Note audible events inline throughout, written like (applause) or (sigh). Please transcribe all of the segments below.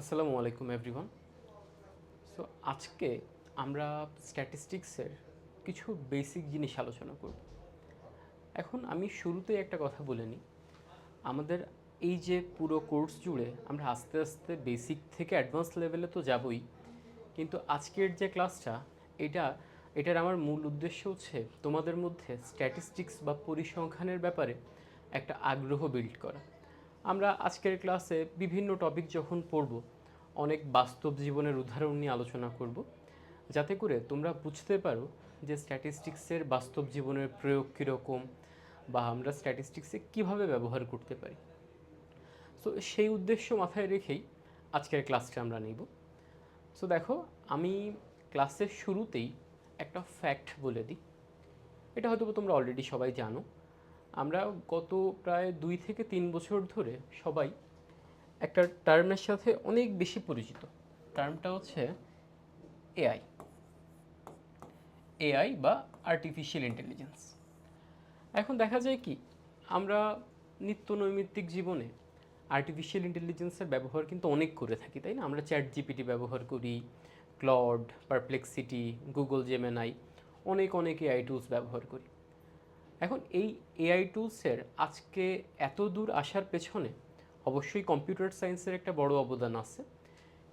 আসসালামু আলাইকুম everyone so আজকে আমরা স্ট্যাটিস্টিক্সের কিছু বেসিক জিনিস আলোচনা করব। এখন আমি শুরুতেই একটা কথা বলে নিই। আমাদের এই যে পুরো কোর্স জুড়ে আমরা আস্তে আস্তে বেসিক থেকে অ্যাডভান্স লেভেলে তো যাবই, কিন্তু আজকের যে ক্লাসটা এটা, এটার আমার মূল উদ্দেশ্য হচ্ছে তোমাদের মধ্যে স্ট্যাটিস্টিক্স বা পরিসংখ্যানের ব্যাপারে একটা আগ্রহ বিল্ড করা। আমরা আজকের ক্লাসে বিভিন্ন টপিক যখন পড়ব, অনেক বাস্তব জীবনের উদাহরণ নিয়ে আলোচনা করব। যাতে করে তোমরা বুঝতে পারো যে স্ট্যাটিস্টিক্সের বাস্তব জীবনের প্রয়োগ কীরকম বা আমরা স্ট্যাটিস্টিক্সে কীভাবে ব্যবহার করতে পারি। সো সেই উদ্দেশ্য মাথায় রেখেই আজকের ক্লাসটা আমরা নিব। সো দেখো, আমি ক্লাসের শুরুতেই একটা ফ্যাক্ট বলে দিই। এটা হয়তো তোমরা অলরেডি সবাই জানো। আমরা গত প্রায় দুই থেকে তিন বছর ধরে সবাই একটা টার্মের সাথে অনেক বেশি পরিচিত। টার্মটা হচ্ছে এআই। এআই বা আর্টিফিশিয়াল ইন্টেলিজেন্স এখন দেখা যায় কি, আমরা নিত্য নৈমিত্তিক জীবনে আর্টিফিশিয়াল ইন্টেলিজেন্সের ব্যবহার কিন্তু অনেক করে থাকি, তাই না? আমরা চ্যাট জিপিটি ব্যবহার করি ক্লড পারপ্লেক্সিটি গুগল জেমেনাই অনেক অনেক এআই টুলস ব্যবহার করি। এখন এই এআই টুলসের আজকে এত দূর আসার পেছনে অবশ্যই কম্পিউটার সায়েন্সের একটা বড় অবদান আছে।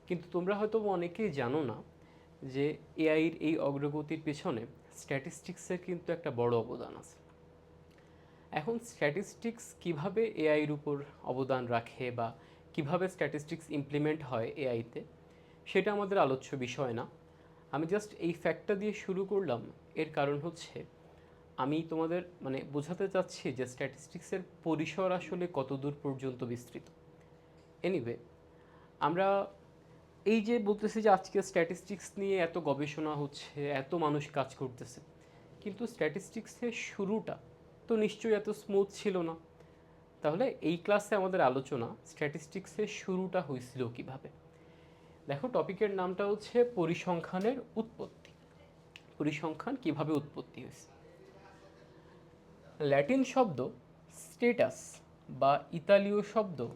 কিন্তু তোমরা হয়তো অনেকেই জানো না যে এআইয়ের এই অগ্রগতির পেছনে স্ট্যাটিস্টিক্সের কিন্তু একটা বড় অবদান আছে। এখন স্ট্যাটিস্টিক্স কীভাবে এআইয়ের উপর অবদান রাখে বা কীভাবে স্ট্যাটিস্টিক্স ইমপ্লিমেন্ট হয় এআইতে সেটা আমাদের আলোচ্য বিষয় না। আমি জাস্ট এই ফ্যাক্টটা দিয়ে শুরু করলাম, এর কারণ হচ্ছে আমি তোমাদের মানে বোঝাতে চাচ্ছি যে স্ট্যাটিস্টিক্সের পরিসর আসলে কত দূর পর্যন্ত বিস্তৃত। এনিওয়ে আমরা এই যে বলতেছি যে আজকে স্ট্যাটিস্টিক্স নিয়ে এত গবেষণা হচ্ছে, এত মানুষ কাজ করতেছে, কিন্তু স্ট্যাটিস্টিক্সের শুরুটা তো নিশ্চয়ই এত স্মুথ ছিল না। তাহলে এই ক্লাসে আমাদের আলোচনা স্ট্যাটিস্টিক্সের শুরুটা হয়েছিল কীভাবে? দেখো টপিকের নামটা হচ্ছে পরিসংখ্যানের উৎপত্তি। পরিসংখ্যান কীভাবে উৎপত্তি হয়েছে? ল্যাটিন শব্দ স্টেটাস বা ইতালীয় শব্দ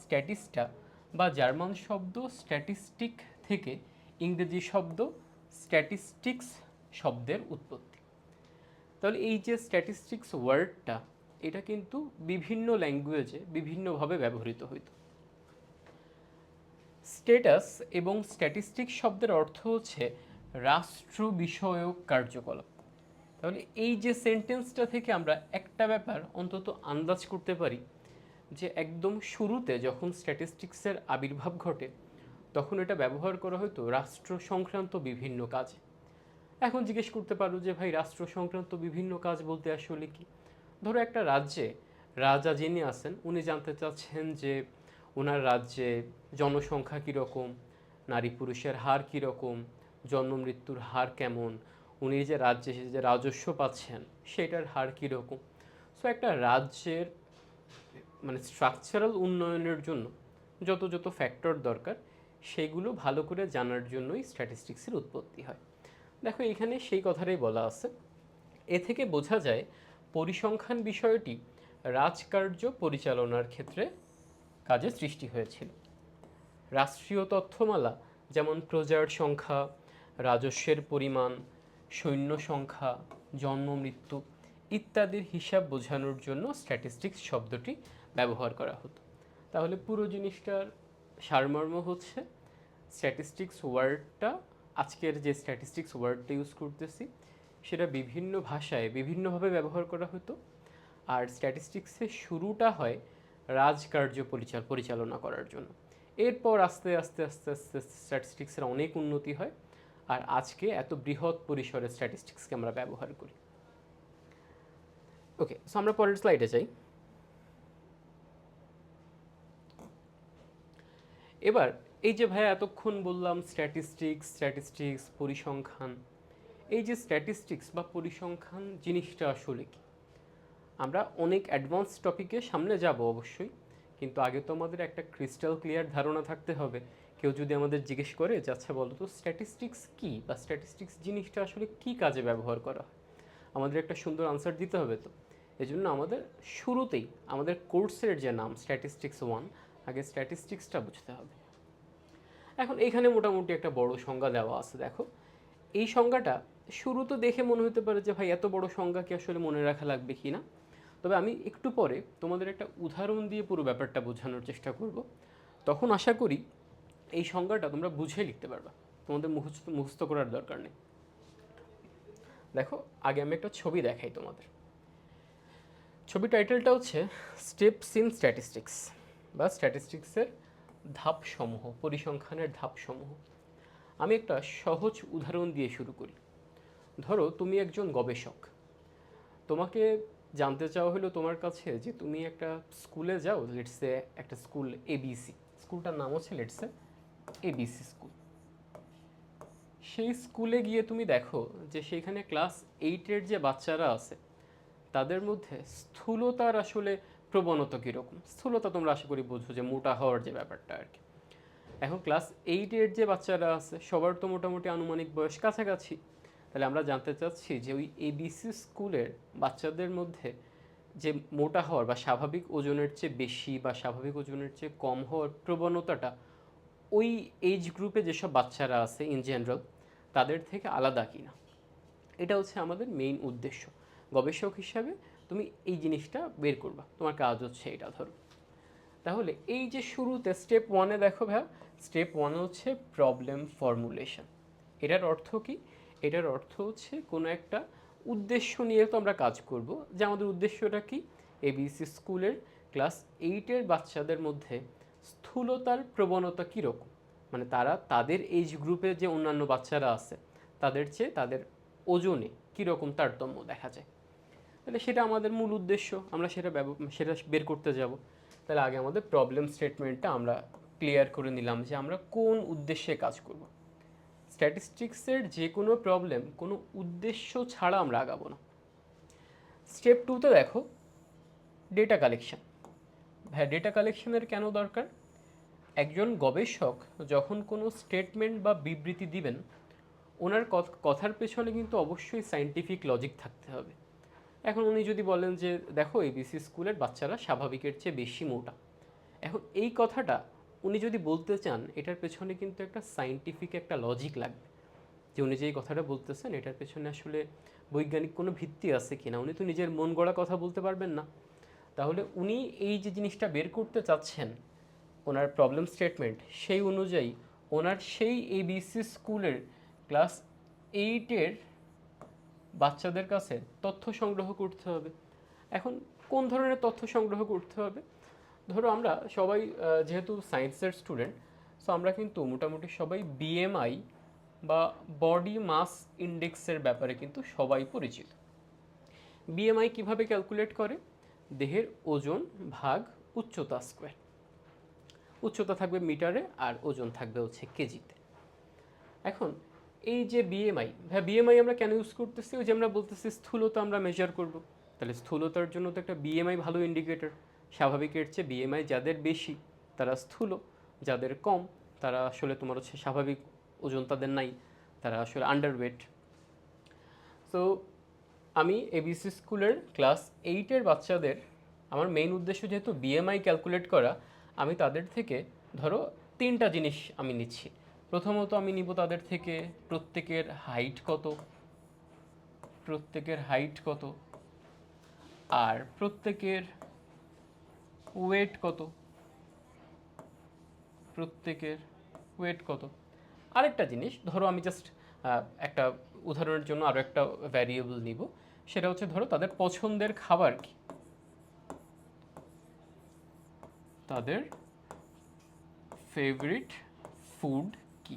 স্ট্যাটিস্টা বা জার্মান শব্দ স্ট্যাটিস্টিক থেকে ইংরেজি শব্দ স্ট্যাটিস্টিক্স শব্দের উৎপত্তি। তাহলে এই যে স্ট্যাটিস্টিক্স ওয়ার্ডটা, এটা কিন্তু বিভিন্ন ল্যাঙ্গুয়েজে বিভিন্নভাবে ব্যবহৃত হইতো। স্টেটাস এবং স্ট্যাটিস্টিক শব্দের অর্থ হচ্ছে রাষ্ট্র বিষয়ক কার্যকলাপ। তাহলে এই যে সেন্টেন্সটা থেকে আমরা একটা ব্যাপার অন্তত আন্দাজ করতে পারি যে একদম শুরুতে যখন স্ট্যাটিস্টিক্সের আবির্ভাব ঘটে, তখন এটা ব্যবহার করা হতো রাষ্ট্র সংক্রান্ত বিভিন্ন কাজে। এখন জিজ্ঞেস করতে পারো যে ভাই, রাষ্ট্র সংক্রান্ত বিভিন্ন কাজ বলতে আসলে কি? ধরো একটা রাজ্যে রাজা যিনি আছেন, উনি জানতে চাচ্ছেন যে ওনার রাজ্যে জনসংখ্যা কীরকম নারী পুরুষের হার কীরকম জন্ম মৃত্যুর হার কেমন উনি যে রাজ্যে যে রাজস্ব পাচ্ছেন, সেটার হার কীরকম? সো একটা রাজ্যের মানে স্ট্রাকচারাল উন্নয়নের জন্য যত যত ফ্যাক্টর দরকার, সেগুলো ভালো করে জানার জন্যই স্ট্যাটিস্টিক্সের উৎপত্তি হয়। দেখো, এখানে সেই কথাটাই বলা আছে। এ থেকে বোঝা যায়, পরিসংখ্যান বিষয়টি রাজকার্য পরিচালনার ক্ষেত্রে কাজে সৃষ্টি হয়েছিল। রাষ্ট্রীয় তথ্যমালা, যেমন প্রজার সংখ্যা, রাজস্বের পরিমাণ সৈন্য সংখ্যা, জন্ম, মৃত্যু ইত্যাদির হিসাব বোঝানোর জন্য স্ট্যাটিস্টিক্স শব্দটি ব্যবহার করা হতো। তাহলে পুরো জিনিসটার সারমর্ম হচ্ছে স্ট্যাটিস্টিক্স ওয়ার্ডটা আজকের যে স্ট্যাটিস্টিক্স ওয়ার্ডটা ইউজ করতেছি, সেটা বিভিন্ন ভাষায় বিভিন্নভাবে ব্যবহার করা হতো। আর স্ট্যাটিস্টিক্সের শুরুটা হয় রাজকার্য পরিচাল, পরিচালনা করার জন্য। এরপর আস্তে আস্তে আস্তে আস্তে স্ট্যাটিস্টিক্সের অনেক উন্নতি হয়। আর আজকে এত বৃহৎ পরিসরে স্ট্যাটিস্টিক্সকে আমরা ব্যবহার করি। ওকে সো আমরা পরের স্লাইডে যাই। এবার এই যে ভাই এতক্ষণ বললাম স্ট্যাটিস্টিক্স স্ট্যাটিস্টিক্স পরিসংখ্যান, এই যে স্ট্যাটিস্টিক্স বা পরিসংখ্যান জিনিসটা আসলে কি? আমরা অনেক অ্যাডভান্স টপিকে সামনে যাব অবশ্যই, কিন্তু আগে তো আমাদের একটা ক্রিস্টাল ক্লিয়ার ধারণা থাকতে হবে। কেউ যদি আমাদের জিজ্ঞেস করে যে আচ্ছা বলো তো স্ট্যাটিস্টিক্স কী? বা স্ট্যাটিস্টিক্স জিনিসটা আসলে কী কাজে ব্যবহার করা হয়? আমাদের একটা সুন্দর আনসার দিতে হবে তো। এই জন্য আমাদের শুরুতেই, আমাদের কোর্সের যে নাম স্ট্যাটিস্টিক্স ওয়ান আগে স্ট্যাটিস্টিক্সটা বুঝতে হবে। এখন এখানে মোটামুটি একটা বড় সংজ্ঞা দেওয়া আছে, দেখো। এই সংজ্ঞাটা শুরু তো দেখে মনে হতে পারে যে, ভাই, এত বড় সংজ্ঞা কি আসলে মনে রাখা লাগবে কি না? তবে আমি একটু পরে তোমাদের একটা উদাহরণ দিয়ে পুরো ব্যাপারটা বোঝানোর চেষ্টা করব। তখন আশা করি এই সংজ্ঞাটা তোমরা বুঝে লিখতে পারবা। তোমাদের মুখস্থ মুখস্থ করার দরকার নেই। দেখো, আগে আমি একটা ছবি দেখাই তোমাদের। ছবি টাইটেলটা হচ্ছে স্টেপস ইন স্ট্যাটিস্টিক্স বা স্ট্যাটিস্টিক্সের ধাপসমূহ, পরিসংখ্যানের ধাপসমূহ। আমি একটা সহজ উদাহরণ দিয়ে শুরু করি। ধরো, তুমি একজন গবেষক। তোমাকে জানতে চাওয়া হলো তোমার কাছে যে তুমি একটা স্কুলে যাও লেটসে একটা স্কুল এবিসি স্কুলটার নাম হচ্ছে লেটসে এবিসি স্কুল সেই স্কুলে গিয়ে তুমি দেখো যে সেইখানে ক্লাস এইটের যে বাচ্চারা আছে, তাদের মধ্যে স্থূলতার আসলে প্রবণতা কীরকম? স্থূলতা তোমরা আশা করি বুঝো যে মোটা হওয়ার যে ব্যাপারটা আর কি। এখন ক্লাস এইটের যে বাচ্চারা আছে, সবার তো মোটামুটি আনুমানিক বয়স কাছাকাছি। তাহলে আমরা জানতে চাচ্ছি যে ওই এবিসি স্কুলের বাচ্চাদের মধ্যে যে মোটা হওয়ার বা স্বাভাবিক ওজনের চেয়ে বেশি বা স্বাভাবিক ওজনের চেয়ে কম হওয়ার প্রবণতাটা ওই এজ গ্রুপে যেসব বাচ্চারা আছে ইন জেনারেল তাদের থেকে আলাদা কিনা? এটা হচ্ছে আমাদের মেইন উদ্দেশ্য। গবেষক হিসাবে তুমি এই জিনিসটা বের করবা। তোমার কাজ হচ্ছে এটা, ধরো। তাহলে এই যে শুরুতে স্টেপ ওয়ানে দেখো ভাইয়া স্টেপ ওয়ান হচ্ছে প্রবলেম ফর্মুলেশন এটার অর্থ কি? এটার অর্থ হচ্ছে কোনো একটা উদ্দেশ্য নিয়ে তো আমরা কাজ করব। যে আমাদের উদ্দেশ্যটা কি? এবিসি স্কুলের ক্লাস এইটের বাচ্চাদের মধ্যে স্থূলতার প্রবণতা কীরকম? মানে তারা তাদের এজ গ্রুপে যে অন্যান্য বাচ্চারা আছে, তাদের চেয়ে তাদের ওজনে কীরকম তারতম্য দেখা যায়? তাহলে সেটা আমাদের মূল উদ্দেশ্য। আমরা সেটা সেটা বের করতে যাব। তাহলে আগে আমাদের প্রবলেম স্টেটমেন্টটা আমরা ক্লিয়ার করে নিলাম যে আমরা কোন উদ্দেশ্যে কাজ করব। স্ট্যাটিস্টিক্সের যে কোনো প্রবলেম কোনো উদ্দেশ্য ছাড়া আমরা আগাবো না। স্টেপ টুতে দেখো ডেটা কালেকশন হ্যাঁ ডেটা কালেকশনের কেন দরকার? একজন গবেষক যখন কোনো স্টেটমেন্ট বা বিবৃতি দিবেন, ওনার কথ- কথার পেছনে কিন্তু অবশ্যই সাইন্টিফিক লজিক থাকতে হবে। এখন উনি যদি বলেন যে, দেখো এবিসি স্কুলের বাচ্চারা স্বাভাবিকের চেয়ে বেশি মোটা। এখন এই কথাটা উনি যদি বলতে চান, এটার পেছনে কিন্তু একটা সাইন্টিফিক একটা লজিক লাগবে। যে উনি যে এই কথাটা বলতেছেন, এটার পেছনে আসলে বৈজ্ঞানিক কোনো ভিত্তি আছে কিনা? উনি তো নিজের মন গড়া কথা বলতে পারবেন না। তাহলে উনি এই যে জিনিসটা বের করতে চাচ্ছেন, ওনার প্রবলেম স্টেটমেন্ট সেই অনুযায়ী ওনার সেই এবিসি স্কুলের ক্লাস এইটের বাচ্চাদের কাছে তথ্য সংগ্রহ করতে হবে। এখন কোন ধরনের তথ্য সংগ্রহ করতে হবে? ধরো আমরা সবাই যেহেতু সায়েন্সের স্টুডেন্ট সো আমরা কিন্তু মোটামুটি সবাই বিএমআই বা বডি মাস ইন্ডেক্সের ব্যাপারে কিন্তু সবাই পরিচিত। বিএমআই কীভাবে ক্যালকুলেট করে? দেহের ওজন ভাগ উচ্চতা স্কোয়ার উচ্চতা থাকবে মিটারে আর ওজন থাকবে হচ্ছে কেজিতে। এখন এই যে বিএমআই হ্যাঁ বিএমআই আমরা কেন ইউজ করতেছি? ওই যে আমরা বলতেছি স্থূলতা আমরা মেজার করব। তাহলে স্থূলতার জন্য তো একটা বিএমআই ভালো ইন্ডিকেটর স্বাভাবিকের চেয়ে বিএমআই যাদের বেশি, তারা স্থূল। যাদের কম, তারা আসলে তোমার হচ্ছে স্বাভাবিক ওজন তাদের নাই, তারা আসলে আন্ডারওয়েট সো আমি এবিসি স্কুলের ক্লাস এইটের বাচ্চাদের আমার মেইন উদ্দেশ্য যেহেতু বিএমআই ক্যালকুলেট করা, আমি তাদের থেকে ধরো তিনটা জিনিস আমি নিচ্ছি। প্রথমত আমি নিব তাদের থেকে প্রত্যেকের হাইট কত, প্রত্যেকের হাইট কত, আর প্রত্যেকের ওয়েট কত, প্রত্যেকের ওয়েট কত। আরেকটা জিনিস, ধরো আমি জাস্ট একটা উদাহরণের জন্য আরও একটা ভ্যারিয়েবল নিব। সেটা হচ্ছে ধরো তাদের পছন্দের খাবার কি? তাদের ফেভারিট ফুড কি?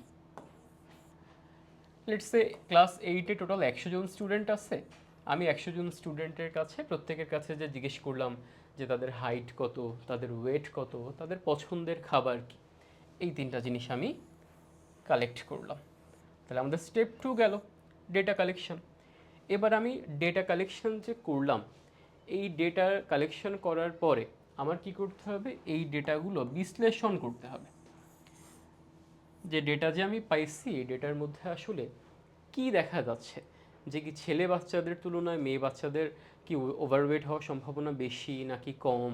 লেটস সে ক্লাস এইটে টোটাল একশো জন স্টুডেন্ট আছে। আমি একশো জন স্টুডেন্টের কাছে, প্রত্যেকের কাছে যে জিজ্ঞেস করলাম যে তাদের হাইট কত, তাদের ওয়েট কত, তাদের পছন্দের খাবার কি? এই তিনটা জিনিস আমি কালেক্ট করলাম। তাহলে আমাদের স্টেপ টু গেল ডেটা কালেকশন এবার আমি ডেটা কালেকশন যে করলাম, এই ডেটা কালেকশন করার পরে আমার কি করতে হবে? এই ডেটাগুলো বিশ্লেষণ করতে হবে। যে ডেটা যে আমি পাইছি, এই ডেটার মধ্যে আসলে কি দেখা যাচ্ছে? যে কি ছেলে বাচ্চাদের তুলনায় মেয়ে বাচ্চাদের কি ওভারওয়েট হওয়ার সম্ভাবনা বেশি নাকি কম?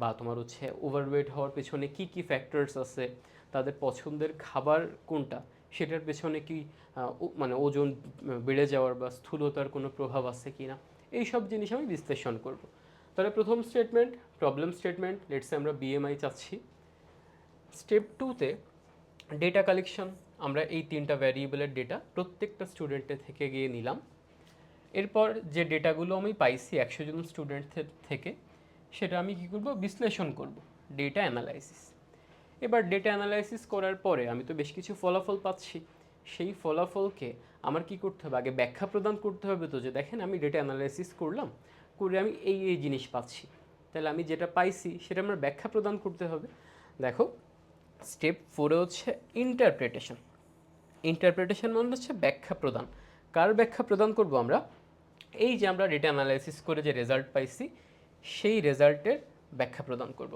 বা তোমার হচ্ছে ওভারওয়েট হওয়ার পেছনে কি কি ফ্যাক্টরস আছে? তাদের পছন্দের খাবার কোনটা? সেটার পেছনে কি মানে ওজন বেড়ে যাওয়ার বা স্থূলতার কোনো প্রভাব আছে কি না, এই সব জিনিস আমি বিশ্লেষণ করব। তাহলে প্রথম statement problem statement let's say আমরা বিএমআই চাচ্ছি। স্টেপ টুতে ডেটা কালেকশন আমরা এই তিনটা ভ্যারিয়েবলের ডেটা প্রত্যেকটা স্টুডেন্টের থেকে গিয়ে নিলাম। এরপর যে ডেটাগুলো আমি পাইছি একশো জন স্টুডেন্ট থেকে, সেটা আমি কী করব? বিশ্লেষণ করব। ডেটা অ্যানালাইসিস এবার ডেটা অ্যানালাইসিস করার পরে আমি তো বেশ কিছু ফলাফল পাচ্ছি। সেই ফলাফলকে আমার কি করতে হবে? আগে ব্যাখ্যা প্রদান করতে হবে তো যে দেখেন আমি ডেটা অ্যানালাইসিস করলাম, করে আমি এই এই জিনিস পাচ্ছি। তাহলে আমি যেটা পাইছি সেটা আমার ব্যাখ্যা প্রদান করতে হবে। দেখো স্টেপ ফোরে হচ্ছে ইন্টারপ্রিটেশন ইন্টারপ্রিটেশন মানে হচ্ছে ব্যাখ্যা প্রদান। কার ব্যাখ্যা প্রদান করব আমরা? এই যে আমরা ডেটা অ্যানালাইসিস করে যে রেজাল্ট পাইছি, সেই রেজাল্টের ব্যাখ্যা প্রদান করব।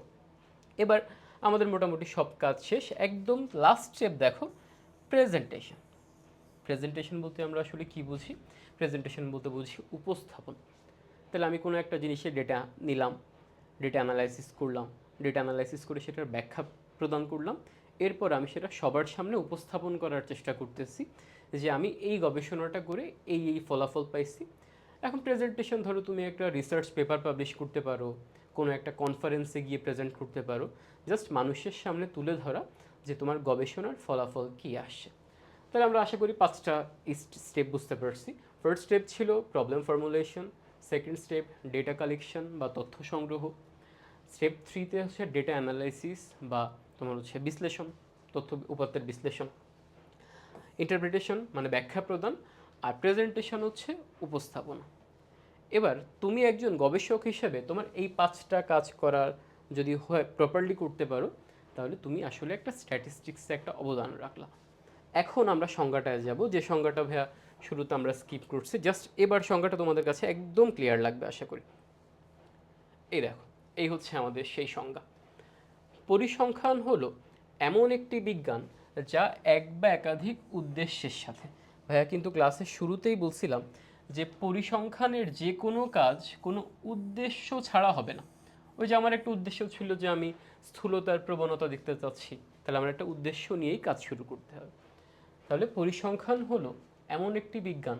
এবার আমাদের মোটামুটি সব কাজ শেষ। একদম লাস্ট স্টেপ দেখো প্রেজেন্টেশন প্রেজেন্টেশন বলতে আমরা আসলে কি বুঝি? প্রেজেন্টেশন বলতে বুঝি উপস্থাপন। তাহলে আমি কোনো একটা জিনিসের ডেটা নিলাম ডেটা অ্যানালাইসিস করলাম ডেটা অ্যানালাইসিস করে সেটার ব্যাখ্যা প্রদান করলাম। এরপর আমি সেটা সবার সামনে উপস্থাপন করার চেষ্টা করতেছি যে আমি এই গবেষণাটা করে এই এই ফলাফল পাইছি। এখন প্রেজেন্টেশন ধরো তুমি একটা রিসার্চ পেপার পাবলিশ করতে পারো কোনো একটা কনফারেন্সে গিয়ে প্রেজেন্ট করতে পারো। জাস্ট মানুষের সামনে তুলে ধরা যে তোমার গবেষণার ফলাফল কী আসছে। তাহলে আমরা আশা করি পাঁচটা স্টেপ বুঝতে পারছি। ফার্স্ট স্টেপ ছিল problem formulation second step data collection বা তথ্য সংগ্রহ। স্টেপ থ্রিতে হচ্ছে ডেটা অ্যানালাইসিস বা তোমার হচ্ছে বিশ্লেষণ, তথ্য উপাত্তের বিশ্লেষণ। ইন্টারপ্রিটেশন মানে ব্যাখ্যা প্রদান আর প্রেজেন্টেশন হচ্ছে উপস্থাপনা। এবার তুমি একজন গবেষক হিসেবে তোমার এই পাঁচটা কাজ করার যদি হয় প্রপারলি করতে পারো, তাহলে তুমি আসলে একটা স্ট্যাটিস্টিক্সে একটা অবদান রাখলা। এখন আমরা সংজ্ঞাটায় যাব। যে সংজ্ঞাটা ভাইয়া শুরুতে আমরা স্কিপ করছি জাস্ট এবার সংজ্ঞাটা তোমাদের কাছে একদম ক্লিয়ার লাগবে আশা করি। এই দেখো, এই হচ্ছে আমাদের সেই সংজ্ঞা। পরিসংখ্যান হলো এমন একটি বিজ্ঞান যা এক বা একাধিক উদ্দেশ্যের সাথে। ভাইয়া কিন্তু ক্লাসের শুরুতেই বলছিলাম যে পরিসংখ্যানের যে কোনো কাজ, কোনো উদ্দেশ্য ছাড়া হবে না। ওই যে আমার একটা উদ্দেশ্য ছিল যে আমি স্থূলতার প্রবণতা দেখতে চাচ্ছি, তাহলে আমার একটা উদ্দেশ্য নিয়েই কাজ শুরু করতে হবে। তাহলে পরিসংখ্যান হলো এমন একটি বিজ্ঞান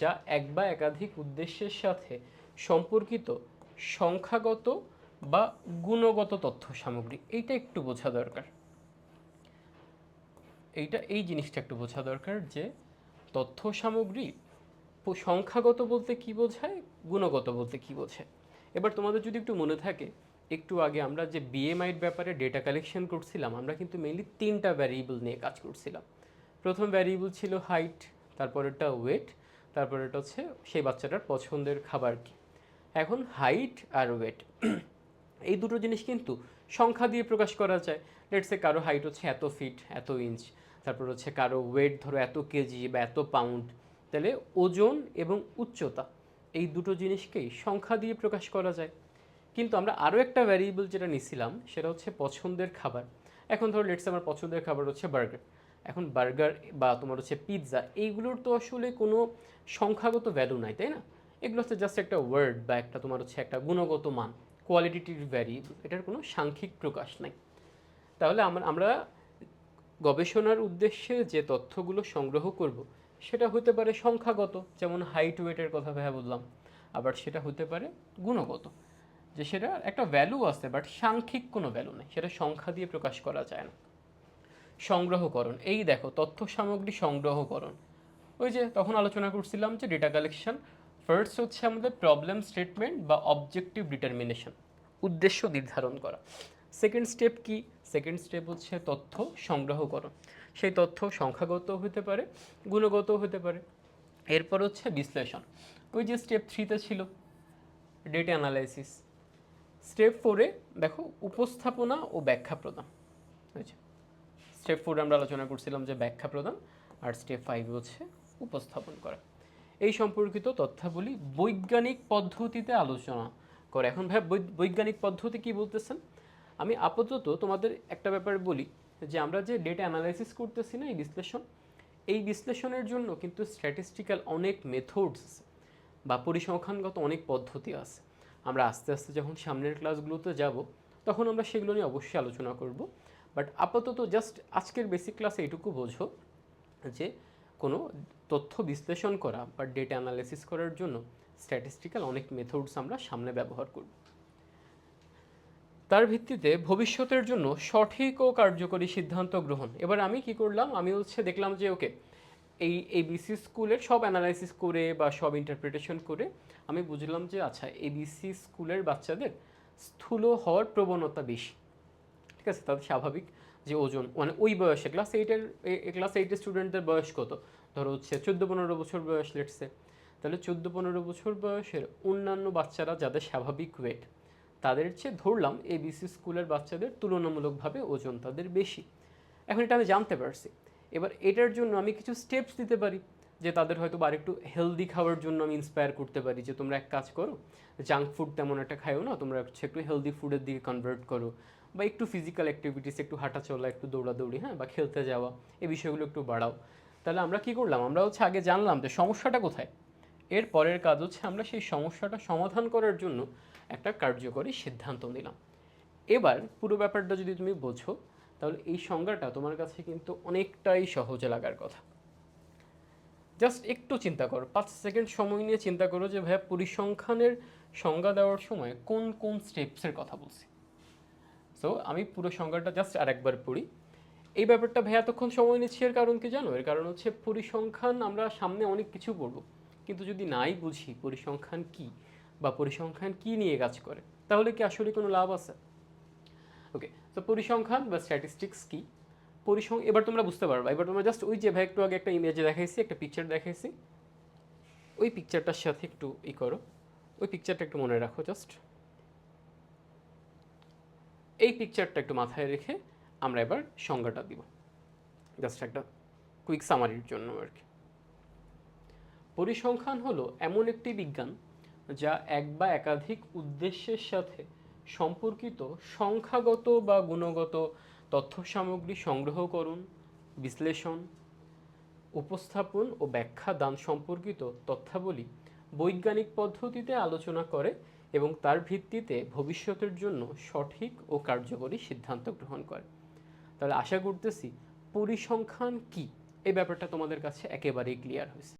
যা এক বা একাধিক উদ্দেশ্যের সাথে সম্পর্কিত সংখ্যাগত বা গুণগত তথ্য সামগ্রী, এইটা একটু বোঝা দরকার। এইটা, এই জিনিসটা একটু বোঝা দরকার যে তথ্য সামগ্রী সংখ্যাগত বলতে কি বোঝায়? গুণগত বলতে কি বোঝায়? এবার তোমাদের যদি একটু মনে থাকে, একটু আগে আমরা যে বিএমআইয়ের ব্যাপারে ডেটা কালেকশন করছিলাম, আমরা কিন্তু মেইনলি তিনটা ভ্যারিয়েবল নিয়ে কাজ করছিলাম। প্রথম ভ্যারিয়েবল ছিল হাইট তারপরেরটা ওয়েট তারপরেরটা হচ্ছে সেই বাচ্চাটার পছন্দের খাবার কি। এখন হাইট আর ওয়েট (clears throat) এই দুটো জিনিস কিন্তু সংখ্যা দিয়ে প্রকাশ করা যায়। লেটসে কারও হাইট হচ্ছে এত ফিট এত ইঞ্চ তারপর হচ্ছে কারও ওয়েট ধরো এত কেজি বা এত পাউন্ড তাহলে ওজন এবং উচ্চতা, এই দুটো জিনিসকেই সংখ্যা দিয়ে প্রকাশ করা যায়। কিন্তু আমরা আরও একটা ভ্যারিয়েবল যেটা নিছিলাম, সেটা হচ্ছে পছন্দের খাবার। এখন ধরো লেটসে আমার পছন্দের খাবার হচ্ছে বার্গার এখন বার্গার বা তোমার হচ্ছে পিৎজা এইগুলোর তো আসলে কোনো সংখ্যাগত ভ্যালু নাই, তাই না? এগুলো হচ্ছে জাস্ট একটা ওয়ার্ড বা একটা তোমার হচ্ছে একটা গুণগত মান কোয়ালিটিটির ভ্যারিয়েবল এটার কোনো সাংখ্যিক প্রকাশ নাই। তাহলে আমরা আমরা গবেষণার উদ্দেশ্যে যে তথ্যগুলো সংগ্রহ করব সেটা হতে পারে সংখ্যাগত, যেমন হাইট ওয়েটের কথা ভাইয়া বললাম। আবার সেটা হতে পারে গুণগত, যে সেটা একটা ভ্যালু আছে বাট সাংখ্যিক কোনো ভ্যালু নেই। সেটা সংখ্যা দিয়ে প্রকাশ করা যায় না। সংগ্রহকরণ, এই দেখো, তথ্য সামগ্রী সংগ্রহকরণ। ওই যে তখন আলোচনা করছিলাম যে ডেটা কালেকশন ফার্স্ট হচ্ছে আমাদের প্রবলেম স্টেটমেন্ট বা অবজেক্টিভ ডিটারমিনেশন উদ্দেশ্য নির্ধারণ করা। সেকেন্ড স্টেপ কি? সেকেন্ড স্টেপ হচ্ছে তথ্য সংগ্রহকরণ। সেই তথ্য সংখ্যাগত হতে পারে, গুণগত হতে পারে। এরপর হচ্ছে বিশ্লেষণ। ওই যে স্টেপ থ্রিতে ছিল ডেটা অ্যানালাইসিস স্টেপ ফোরে দেখো উপস্থাপনা ও ব্যাখ্যা প্রদান। হয়েছে স্টেপ ফোরে আমরা আলোচনা করছিলাম যে ব্যাখ্যা প্রদান, আর স্টেপ ফাইভ হচ্ছে উপস্থাপন করা। এই সম্পর্কিত তথ্যাবলী বৈজ্ঞানিক পদ্ধতিতে আলোচনা করে। এখন ভাই বৈজ্ঞানিক পদ্ধতি কি বলতেছেন? আমি আপাতত তোমাদের একটা ব্যাপার বলি যে আমরা যে ডেটা অ্যানালাইসিস করতেছি না এই বিশ্লেষণ, এই বিশ্লেষণের জন্য কিন্তু স্ট্যাটিস্টিক্যাল অনেক মেথডস বা পরিসংখ্যানগত অনেক পদ্ধতি আছে। আমরা আস্তে আস্তে যখন সামনের ক্লাসগুলোতে যাব, তখন আমরা সেগুলো নিয়ে অবশ্যই আলোচনা করব। বাট আপাতত জাস্ট আজকের বেসিক ক্লাসে এইটুকু বোঝো যে কোনো তথ্য বিশ্লেষণ করা বা ডেটা অ্যানালাইসিস করার জন্য স্ট্যাটিস্টিক্যাল অনেক মেথডস আমরা সামনে ব্যবহার করব। তার ভিত্তিতে ভবিষ্যতের জন্য সঠিক ও কার্যকরী সিদ্ধান্ত গ্রহণ। এবার আমি কি করলাম? আমি হচ্ছে দেখলাম যে, ওকে, এই এবিসি স্কুলের সব অ্যানালাইসিস করে বা সব ইন্টারপ্রিটেশন করে আমি বুঝলাম যে আচ্ছা এবিসি স্কুলের বাচ্চাদের স্থূল হওয়ার প্রবণতা বেশি। ঠিক আছে? তাদের স্বাভাবিক যে ওজন মানে ওই বয়সে ক্লাস এইটের ক্লাস এইটের স্টুডেন্টদের বয়স কত? ধরো হচ্ছে চোদ্দ পনেরো বছর বয়স লেটসে তাহলে চোদ্দ পনেরো বছর বয়সের অন্যান্য বাচ্চারা যাদের স্বাভাবিক ওয়েট তাদের চেয়ে ধরলাম এবিসি স্কুলের বাচ্চাদের তুলনামূলকভাবে ওজন তাদের বেশি। এখন এটা আমি জানতে পারছি। এবার এটার জন্য আমি কিছু স্টেপস দিতে পারি, যে তাদের হয়তো বা একটু হেলদি খাওয়ার জন্য আমি ইন্সপায়ার করতে পারি, যে তোমরা এক কাজ করো জাঙ্ক ফুড তেমন একটা খাইও না, তোমরা হচ্ছে একটু হেলদি ফুডের দিকে কনভার্ট করো, বা একটু ফিজিক্যাল অ্যাক্টিভিটিস একটু হাঁটা চলা একটু দৌড়াদৌড়ি হ্যাঁ বা খেলতে যাওয়া, এই বিষয়গুলো একটু বাড়াও। তাহলে আমরা কি করলাম? আমরা হচ্ছে আগে জানলাম যে সমস্যাটা কোথায়? এর পরের কাজ হচ্ছে আমরা সেই সমস্যাটা সমাধান করার জন্য একটা কার্যকরী সিদ্ধান্ত নিলাম। এবার পুরো ব্যাপারটা যদি তুমি বোঝো, তাহলে এই সংজ্ঞাটা তোমার কাছে কিন্তু অনেকটাই সহজে লাগার কথা। জাস্ট একটু চিন্তা করো, পাঁচ সেকেন্ড সময় নিয়ে চিন্তা করো যে, ভাইয়া পরিসংখ্যানের সংজ্ঞা দেওয়ার সময় কোন কোন স্টেপসের কথা বলছি। সো আমি পুরো সংজ্ঞাটা জাস্ট আরেকবার পড়ি। এই ব্যাপারটা ভাইয়া এতক্ষণ সময় নিচ্ছি, এর কারণ কি জানো? এর কারণ হচ্ছে পরিসংখ্যান আমরা সামনে অনেক কিছু পড়ব। কিন্তু যদি নাই বুঝি পরিসংখ্যান কি বা পরিসংখ্যান কি নিয়ে কাজ করে? তাহলে কি আসলে কোনো লাভ আছে? ওকে তো পরিসংখ্যান বা স্ট্যাটিস্টিক্স কি? পরিসং এবার তোমরা বুঝতে পারবা। এবার তোমরা জাস্ট ওই যে ভাই একটু আগে একটা ইমেজে দেখাইছি, একটা পিকচার দেখাইছি। ওই পিকচারটার সাথে একটু ই করো। ওই পিকচারটা একটু মনে রাখো জাস্ট এই পিকচারটা একটু মাথায় রেখে আমরা এবার সংজ্ঞাটা দিব। জাস্ট একটা কুইক সামারির জন্য আর কি। পরিসংখ্যান হলো এমন একটি বিজ্ঞান যা এক বা একাধিক উদ্দেশ্যের সাথে সম্পর্কিত সংখ্যাগত বা গুণগত তথ্য সামগ্রী সংগ্রহ করুন, বিশ্লেষণ, উপস্থাপন ও ব্যাখ্যা দান সম্পর্কিত তথ্যাবলী বৈজ্ঞানিক পদ্ধতিতে আলোচনা করে এবং তার ভিত্তিতে ভবিষ্যতের জন্য সঠিক ও কার্যকরী সিদ্ধান্ত গ্রহণ করে। তাহলে আশা করতেছি পরিসংখ্যান কি? এই ব্যাপারটা তোমাদের কাছে একেবারেই ক্লিয়ার হয়েছে।